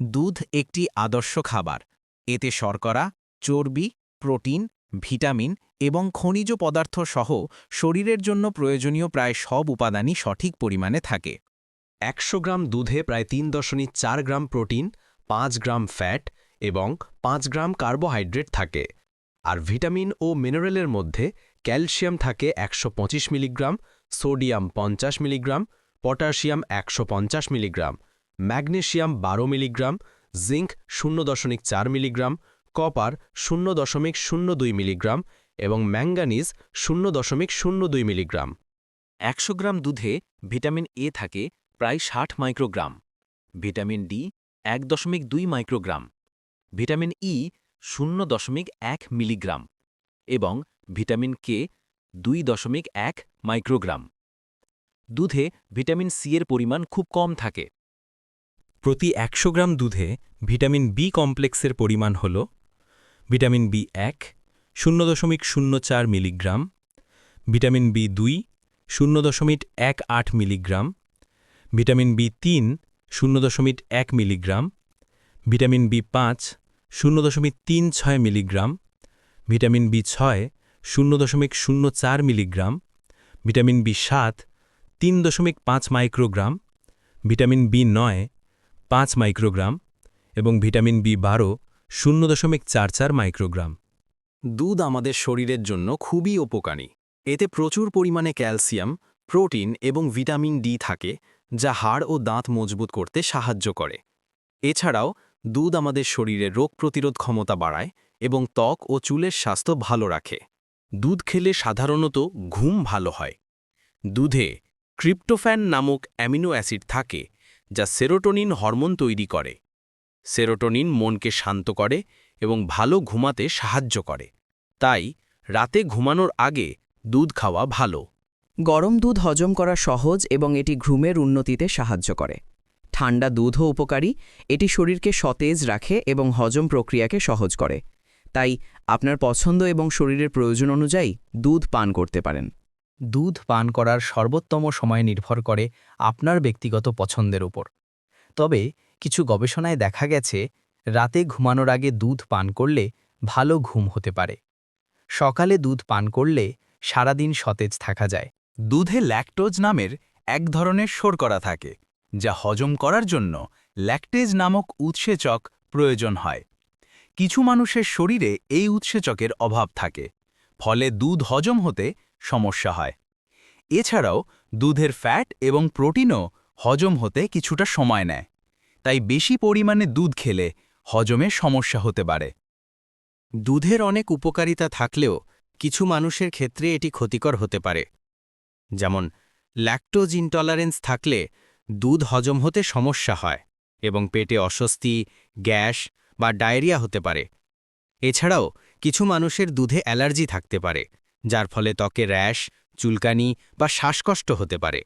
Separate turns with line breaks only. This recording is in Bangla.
দুধ একটি আদর্শ খাবার। এতে শর্করা, চর্বি, প্রোটিন, ভিটামিন এবং খনিজ পদার্থ সহ শরীরের জন্য প্রয়োজনীয় প্রায় সব উপাদানই সঠিক পরিমাণে থাকে।
একশো গ্রাম দুধে প্রায় তিন দশমিক চার গ্রাম প্রোটিন, পাঁচ গ্রাম ফ্যাট এবং পাঁচ গ্রাম কার্বোহাইড্রেট থাকে। আর ভিটামিন ও মিনারেলের মধ্যে ক্যালসিয়াম থাকে একশো পঁচিশ মিলিগ্রাম, সোডিয়াম পঞ্চাশ মিলিগ্রাম, পটাশিয়াম একশো পঞ্চাশ মিলিগ্রাম। ম্যাগনেশিয়াম বারো মিলিগ্রাম, জিঙ্ক শূন্য দশমিক চার মিলিগ্রাম, কপার শূন্য দশমিক শূন্য দুই মিলিগ্রাম এবং ম্যাঙ্গানিজ শূন্য দশমিক শূন্য দুই মিলিগ্রাম।
একশো গ্রাম দুধে ভিটামিন এ থাকে প্রায় ষাট মাইক্রোগ্রাম। ভিটামিন ডি এক দশমিক দুই মাইক্রোগ্রাম। ভিটামিন ই শূন্য দশমিক এক মিলিগ্রাম এবং ভিটামিন কে দুই দশমিক এক মাইক্রোগ্রাম। দুধে ভিটামিন সি এর পরিমাণ খুব কম থাকে।
প্রতি একশো গ্রাম দুধে ভিটামিন বি কমপ্লেক্সের পরিমাণ হল ভিটামিন বি এক, শূন্য দশমিক শূন্য চার মিলিগ্রাম, ভিটামিন বি দুই, শূন্য দশমিক এক আট মিলিগ্রাম, ভিটামিন বি তিন, শূন্য দশমিক এক মিলিগ্রাম, ভিটামিন বি পাঁচ, শূন্য দশমিক তিন ছয় মিলিগ্রাম, ভিটামিন বি ছয়, শূন্য দশমিক শূন্য চার মিলিগ্রাম, ভিটামিন বি সাত, তিন দশমিক পাঁচ মাইক্রোগ্রাম, ভিটামিন বি নয় পাঁচ মাইক্রোগ্রাম এবং ভিটামিন বি বারো শূন্য দশমিক চার চার মাইক্রোগ্রাম।
দুধ আমাদের শরীরের জন্য খুবই উপকারী। এতে প্রচুর পরিমাণে ক্যালসিয়াম, প্রোটিন এবং ভিটামিন ডি থাকে, যা হাড় ও দাঁত মজবুত করতে সাহায্য করে। এছাড়াও, দুধ আমাদের শরীরে রোগ প্রতিরোধ ক্ষমতা বাড়ায় এবং ত্বক ও চুলের স্বাস্থ্য ভালো রাখে। দুধ খেলে সাধারণত ঘুম ভালো হয়। দুধে ক্রিপ্টোফ্যান নামক অ্যামিনো অ্যাসিড থাকে যা সেরোটোনিন হরমোন তৈরি করে। সেরোটোনিন মনকে শান্ত করে এবং ভালো ঘুমাতে সাহায্য করে। তাই রাতে ঘুমানোর আগে দুধ খাওয়া ভালো।
গরম দুধ হজম করা সহজ এবং এটি ঘুমের উন্নতিতে সাহায্য করে। ঠান্ডা দুধও উপকারী, এটি শরীরকে সতেজ রাখে এবং হজম প্রক্রিয়াকে সহজ করে। তাই আপনার পছন্দ এবং শরীরের প্রয়োজন অনুযায়ী দুধ পান করতে পারেন।
দুধ পান করার সর্বোত্তম সময় নির্ভর করে আপনার ব্যক্তিগত পছন্দের উপর। তবে কিছু গবেষণায় দেখা গেছে, রাতে ঘুমানোর আগে দুধ পান করলে ভালো ঘুম হতে পারে। সকালে দুধ পান করলে সারাদিন সতেজ থাকা যায়। দুধে ল্যাকটোজ নামের এক ধরনের শর্করা থাকে, যা হজম করার জন্য ল্যাকটেজ নামক উৎসেচক প্রয়োজন হয়। কিছু মানুষের শরীরে এই উৎসেচকের অভাব থাকে, ফলে দুধ হজম হতে সমস্যা হয়। এছাড়াও দুধের ফ্যাট এবং প্রোটিনও হজম হতে কিছুটা সময় নেয়। তাই বেশি পরিমাণে দুধ খেলে হজমে সমস্যা হতে পারে।
দুধের অনেক উপকারিতা থাকলেও কিছু মানুষের ক্ষেত্রে এটি ক্ষতিকর হতে পারে। যেমন ল্যাকটোজ ইনটলারেন্স থাকলে দুধ হজম হতে সমস্যা হয় এবং পেটে অস্বস্তি, গ্যাস বা ডায়রিয়া হতে পারে। এছাড়াও কিছু মানুষের দুধে অ্যালার্জি থাকতে পারে। যার ফলে ত্বকে র্যাশ চুলকানি বা শ্বাসকষ্ট হতে পারে।